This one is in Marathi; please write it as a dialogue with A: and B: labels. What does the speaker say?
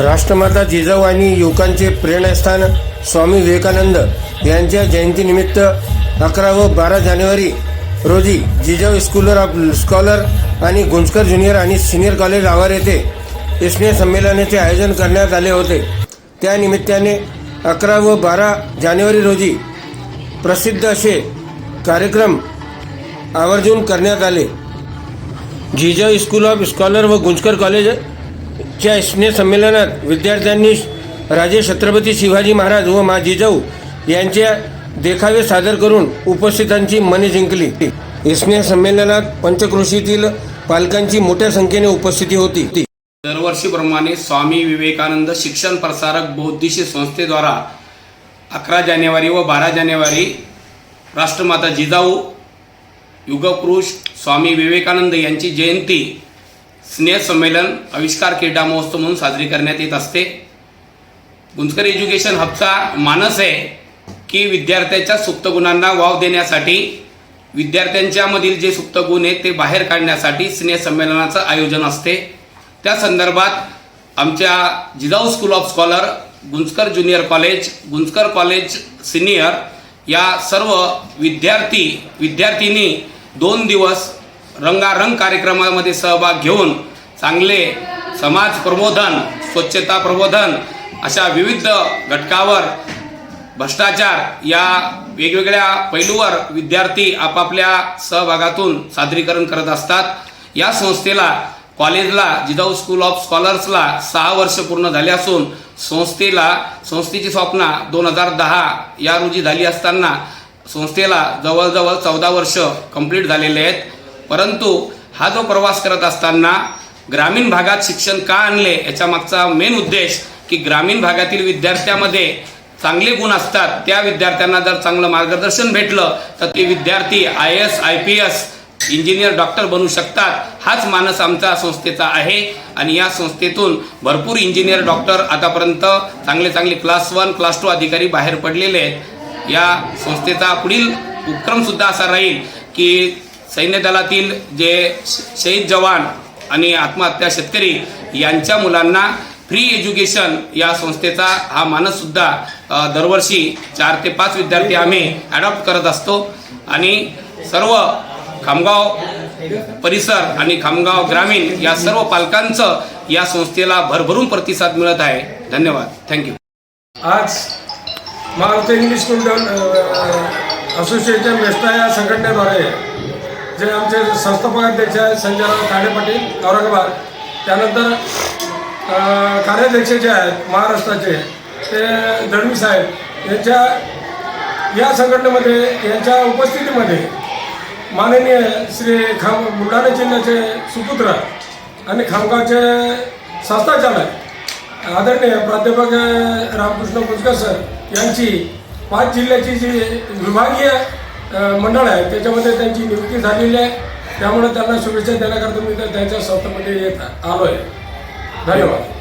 A: राष्ट्रमाता जिजाऊ आणि युवकांचे प्रेरणास्थान स्वामी विवेकानंद यांच्या जयंतीनिमित्त अकरा व बारा जानेवारी रोजी जिजाऊ स्कूलर ऑफ स्कॉलर आणि गुंजकर ज्युनियर आणि सिनियर कॉलेज आवार येथे स्नेह संमेलनाचे आयोजन करण्यात आले होते. त्यानिमित्ताने अकरा व बारा जानेवारी रोजी प्रसिद्ध असे कार्यक्रम आवर्जून करण्यात आले. जिजाऊ स्कूल ऑफ स्कॉलर व गुंजकर कॉलेज स्नेह संमेलनात विद्यार्थ्यांनी राजे छत्रपती शिवाजी महाराज व मा जिजाऊ यांच्या देखावे सादर करून उपस्थितांची मने जिंकली. स्नेह संमेलनात पंचक्रोशीतील पालकांची मोठ्या संख्येने उपस्थिती होती.
B: दरवर्षीप्रमाणे स्वामी विवेकानंद शिक्षण प्रसारक बौद्धिशी संस्थेद्वारा अकरा जानेवारी व बारा जानेवारी राष्ट्रमाता जिजाऊ युगपुरुष स्वामी विवेकानंद यांची जयंती स्नेहसंमेलन आविष्कार क्रीडा महोत्सव म्हणून साजरी करण्यात येत असते. गुंजकर एज्युकेशन हबचा मानस आहे की विद्यार्थ्याच्या सुप्त गुणांना वाव देण्यासाठी विद्यार्थ्यांच्यामधील जे सुप्त गुण आहेत ते बाहेर काढण्यासाठी स्नेहसंमेलनाचं आयोजन असते. त्या संदर्भात आमच्या Jijau school of scholar Gunjkar junior college Gunjkar college senior या सर्व विद्यार्थी विद्यार्थिनी दोन दिवस रंगारंग कार्यक्रमामध्ये सहभाग घेऊन चांगले समाज प्रबोधन स्वच्छता प्रबोधन अशा विविध घटकावर भ्रष्टाचार या वेगवेगळ्या पैलूवर विद्यार्थी आपापल्या सहभागातून सादरीकरण करत असतात. या संस्थेला कॉलेजला जिजाऊ स्कूल ऑफ स्कॉलर्सला सहा वर्ष पूर्ण झाले असून संस्थेला संस्थेची स्थापना दोन हजार दहा या रोजी झाली असताना संस्थेला जवळजवळ चौदा वर्ष कंप्लीट झालेले आहेत. परंतु हा जो प्रवास करत असताना ग्रामीण भागात शिक्षण का आणले याच्या मागचा मेन उद्देश की ग्रामीण भागातील विद्यार्थ्यामध्ये चांगले गुण असतात. त्या विद्यार्थ्यांना जर चांगलं मार्गदर्शन भेटलं तर ते विद्यार्थी I S I P S engineer doctor बनू शकतात. हाच मानस आमचा संस्थेचा आहे आणि या संस्थेतून भरपूर इंजिनियर डॉक्टर आतापर्यंत चांगले चांगले क्लास वन क्लास टू अधिकारी बाहेर पडलेले आहेत. या संस्थेचा पुढील उपक्रमसुद्धा असा राहील की सैन्य दलातील जे शहीद जवान आणि आत्महत्या शेतकरी यांच्या मुलांना फ्री एज्युकेशन या संस्थेचा हा मानससुद्धा दरवर्षी चार ते पाच विद्यार्थी आम्ही ॲडॉप्ट करत असतो. आणि सर्व खामगाव परिसर आणि खामगाव ग्रामीण या सर्व पालकांचं या संस्थेला भरभरून प्रतिसाद मिळत आहे. धन्यवाद. थँक्यू
C: आज Maharashtra English school association MESTA या संघटनेद्वारे जे आमचे संस्थापक अध्यक्ष आहेत संजयराव काडे पाटील औरंगाबाद. त्यानंतर कार्याध्यक्ष जे आहेत महाराष्ट्राचे ते दळवी साहेब यांच्या या संघटनेमध्ये यांच्या उपस्थितीमध्ये माननीय श्री खाम बुलढाणा जिल्ह्याचे सुपुत्र आणि खामगावचे संस्थाचालक आदरणीय प्राध्यापक रामकृष्ण पुचकर सर यांची पाच जिल्ह्याची जी विभागीय मंडळ आहे. त्याच्यामध्ये त्यांची नियुक्ती झालेली आहे. त्यामुळे त्यांना शुभेच्छा देण्याकरता मी त्यांच्या संस्थेमध्ये येत आलो आहे धन्यवाद.